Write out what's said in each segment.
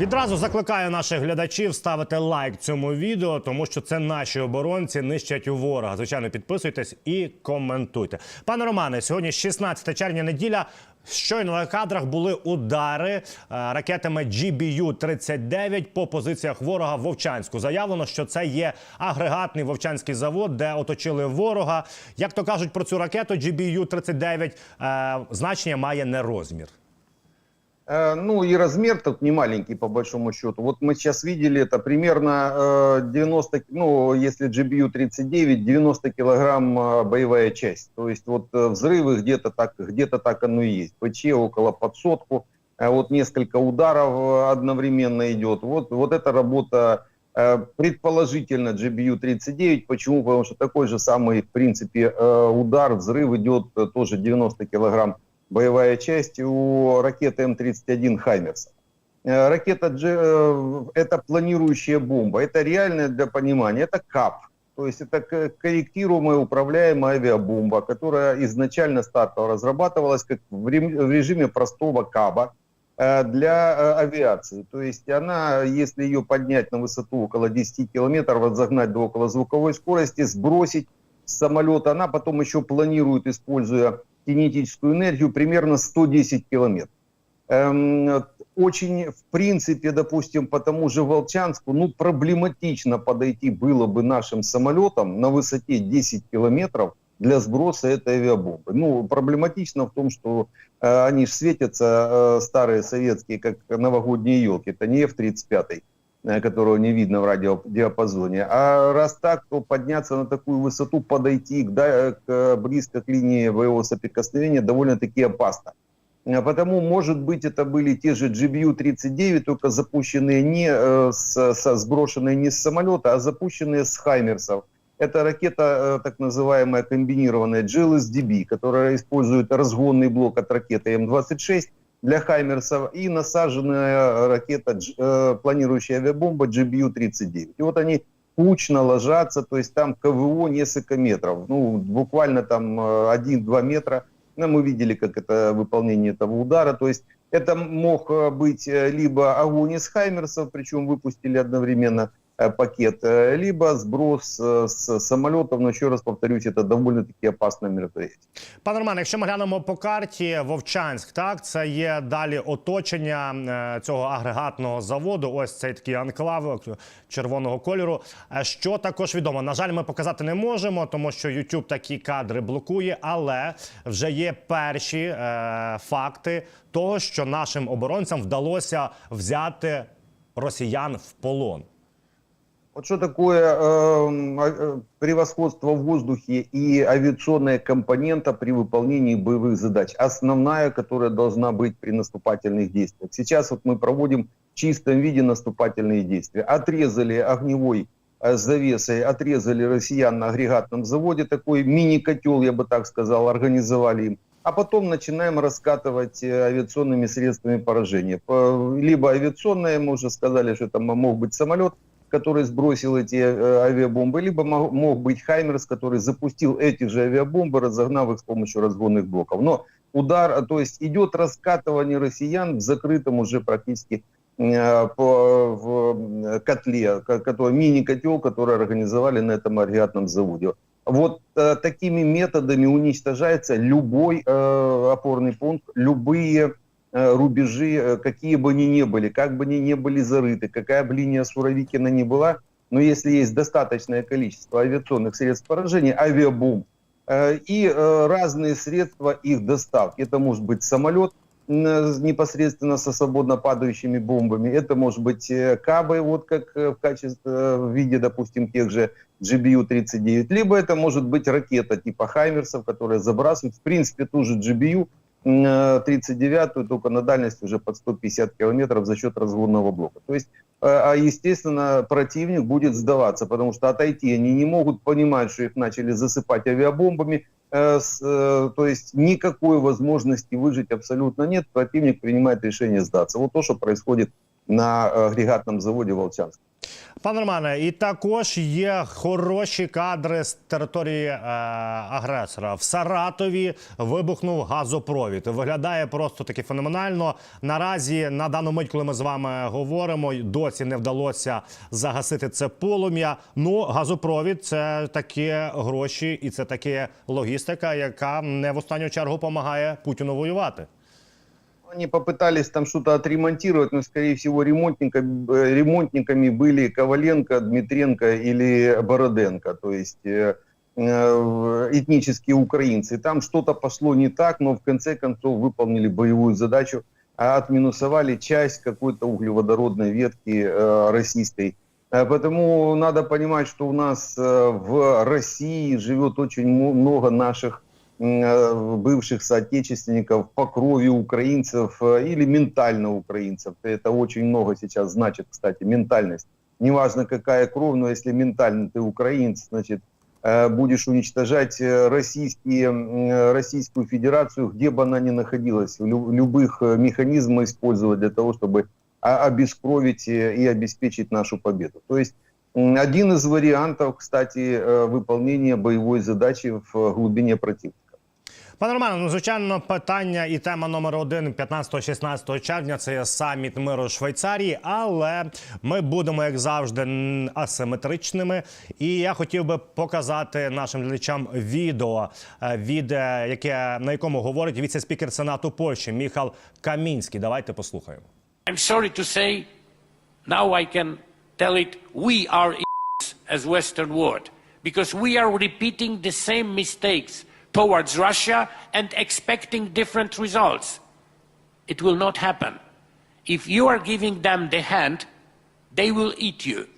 Відразу закликаю наших глядачів ставити лайк цьому відео, тому що це наші оборонці нищать у ворога. Звичайно, підписуйтесь і коментуйте. Пане Романе, сьогодні 16 червня неділя. Щойно на кадрах були удари е, ракетами GBU-39 по позиціях ворога в Вовчанську. Заявлено, що це є агрегатний вовчанський завод, де оточили ворога. Як то кажуть про цю ракету GBU-39, е, значення має не розмір. Э, Ну и размер тут не маленький по большому счету. Вот мы сейчас видели это примерно э, 90, ну если GBU 39, 90 килограмм э, боевая часть. То есть вот э, взрывы где-то так, где-то так оно и есть. ПЧ около под сотку, э, вот несколько ударов э, одновременно идет. Вот, вот эта работа э, предположительно GBU 39. Почему? Потому что такой же самый в принципе э, удар, взрыв идет э, тоже 90 килограмм боевая часть у ракеты М-31 «Хаймерса». Э, Ракета Дж- э, – это планирующая бомба, это реальная для понимания, это КАП. То есть это корректируемая управляемая авиабомба, которая изначально стартово разрабатывалась как в режиме простого КАБа э, для авиации. То есть она, если ее поднять на высоту около 10 километров, разогнать до околозвуковой скорости, сбросить с самолета, она потом еще планирует, используя кинетическую энергию, примерно 110 километров. Эм, очень, в принципе, допустим, по тому же Волчанску, ну, проблематично подойти было бы нашим самолетам на высоте 10 километров для сброса этой авиабомбы. Ну, проблематично в том, что э, они же светятся, э, старые советские, как новогодние елки. Это не F-35, э, которого не видно в радиодиапазоне. А раз так, то подняться на такую высоту, подойти к, да, к, близко к линии боевого соприкосновения довольно-таки опасно. Э, Потому, может быть, это были те же GBU-39, только запущенные не э, с, со, сброшенные не с самолета, а запущенные с Хаймерсов. Это ракета, э, так называемая комбинированная GLSDB, которая использует разгонный блок от ракеты М-26 для Хаймерсов и насаженная ракета, э, планирующая авиабомба GBU-39. И вот они кучно ложатся, то есть там КВО несколько метров, ну, буквально там э, 1-2 метра. Ну, мы видели, как это выполнение этого удара. То есть это мог э, быть э, либо огонь из Хаймерсов, причем выпустили одновременно э, пакет, э, либо сброс э, с самолетов. Но еще раз повторюсь, это довольно-таки опасное мероприятие. Пане Романе, якщо ми глянемо по карті Вовчанськ, так це є далі оточення е, цього агрегатного заводу. Ось цей такий анклав е, червоного кольору. Е, Що також відомо? На жаль, ми показати не можемо, тому що YouTube такі кадри блокує, але вже є перші е, факти того, що нашим оборонцям вдалося взяти росіян в полон. Вот что такое эм, а- э, превосходство в воздухе и авиационная компонента при выполнении боевых задач. Основная, которая должна быть при наступательных действиях. Сейчас вот мы проводим в чистом виде наступательные действия. Отрезали огневой э, завесой, отрезали россиян на агрегатном заводе, такой мини-котел, я бы так сказал, организовали им. А потом начинаем раскатывать э, авиационными средствами поражения. По- Либо авиационное, мы уже сказали, что это мог быть самолет, который сбросил эти э, авиабомбы, либо мог, быть Хаймерс, который запустил эти же авиабомбы, разогнав их с помощью разгонных блоков. Но удар, а, то есть идет раскатывание россиян в закрытом уже практически э, по, в э, котле, ко- который, мини-котел, который организовали на этом агрегатном заводе. Вот э, такими методами уничтожается любой э, опорный пункт, любые рубежи, э, какие бы они ни были, как бы они ни были зарыты, какая бы линия Суровикина ни была, но если есть достаточное количество авиационных средств поражения, авиабомб э, и э, разные средства их доставки, это может быть самолет э, непосредственно со свободно падающими бомбами, это может быть э, кабы, вот как э, в качестве, э, в виде, допустим, тех же GBU-39, либо это может быть ракета типа Хаймерсов, которая забрасывает, в принципе, ту же GBU, 39-ю, только на дальность уже под 150 километров за счет разгонного блока. То есть, э, а естественно, противник будет сдаваться, потому что отойти они не могут, понимать, что их начали засыпать авиабомбами, э, э, то есть никакой возможности выжить абсолютно нет, противник принимает решение сдаться. Вот то, что происходит на агрегатном заводе Волчанск. Пане Романе, і також є хороші кадри з території е, агресора. В Саратові вибухнув газопровід. Виглядає просто таки феноменально. Наразі на дану мить, коли ми з вами говоримо, досі не вдалося загасити це полум'я. Ну, газопровід це такі гроші і це таке логістика, яка не в останню чергу допомагає Путіну воювати. Они попытались там что-то отремонтировать, но, скорее всего, ремонтниками, э, ремонтниками были Коваленко, Дмитренко или Бороденко, то есть э, э, этнические украинцы. Там что-то пошло не так, но в конце концов выполнили боевую задачу, а отминусовали часть какой-то углеводородной ветки э, российской. Поэтому надо понимать, что у нас в России живет очень много наших бывших соотечественников по крови украинцев э, или ментально украинцев. Это очень много сейчас значит, кстати, ментальность. Неважно, какая кровь, но если ментально ты украинец, значит, э, будешь уничтожать э, российские, э, Российскую Федерацию, где бы она ни находилась, лю- любых э, механизмов использовать для того, чтобы а- обескровить э, и обеспечить нашу победу. То есть один из вариантов, кстати, э, выполнения боевой задачи в э, глубине противника. Пане Романе, ну звичайно, питання і тема номер один 15-16 червня це саміт миру Швейцарії, але ми будемо, як завжди, асиметричними. І я хотів би показати нашим глядачам відео, е, відео, яке на якому говорить віце-спікер Сенату Польщі Міхал Камінський. Давайте послухаємо. I'm sorry to say, now I can tell it, we are as Western world, because we are repeating the same mistakes towards Russia and expecting different results. It will not happen. If you are giving them the hand, they will eat you.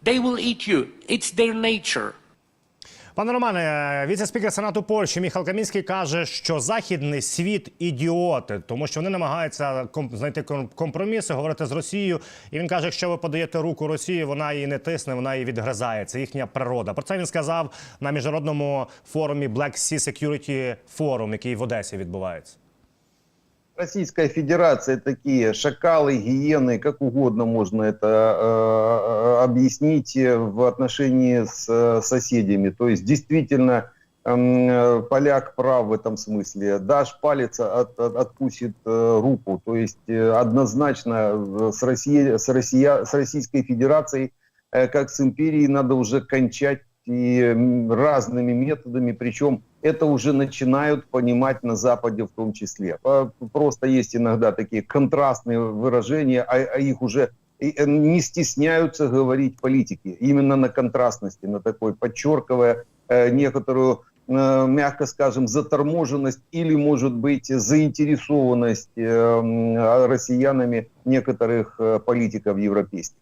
They will eat you. It's their nature. Пане Романе, е, віце-спікер Сенату Польщі Міхал Камінський каже, що західний світ ідіоти, тому що вони намагаються знайти компроміси, говорити з Росією. І він каже, якщо ви подаєте руку Росії, вона її не тисне, вона її відгризає. Це їхня природа. Про це він сказав на міжнародному форумі Black Sea Security Forum, який в Одесі відбувається. Российская Федерация такие шакалы, гиены, как угодно можно это э, объяснить э, в отношении с э, соседями. То есть действительно эм, э, поляк прав в этом смысле. Дашь палец, от- от- откусит э, руку. То есть э, однозначно э, с, Россией, с, Россия, с Российской Федерацией, э, как с империей, надо уже кончать и разными методами, причем это уже начинают понимать на Западе в том числе. Просто есть иногда такие контрастные выражения, а, а их уже э, не стесняются говорить политики. Именно на контрастности, на такой, подчеркивая э, некоторую, э, мягко скажем, заторможенность или, может быть, заинтересованность россиянами некоторых политиков европейских.